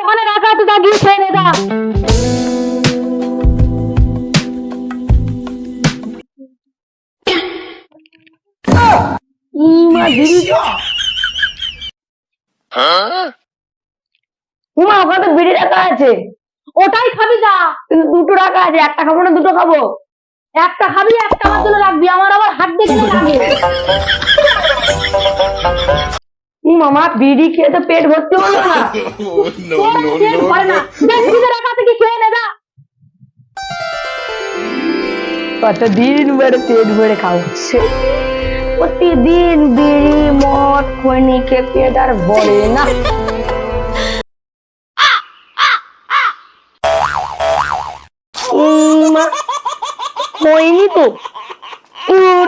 ওখানে রাখা তো গিয়ে খেয়ে দা উমা ওখানে তো বিড়ি রাখা আছে। ওটাই খাবি যা। কিন্তু দুটো রাখা আছে, একটা খাব না, দুটো খাব। একটা খাবি, একটা আমার জন্য রাখবি, আমার আবার হাত দেখে লাগে। মামা বিড়ি খেয়ে তো পেট ভর্তি হলো না। কতদিন বেড়ে পেট ভরে খাওয়াচ্ছে। প্রতিদিন বিড়ি মদ খৈনি খেয়ে পেট আর ভরে না। হয়নি তো। উম,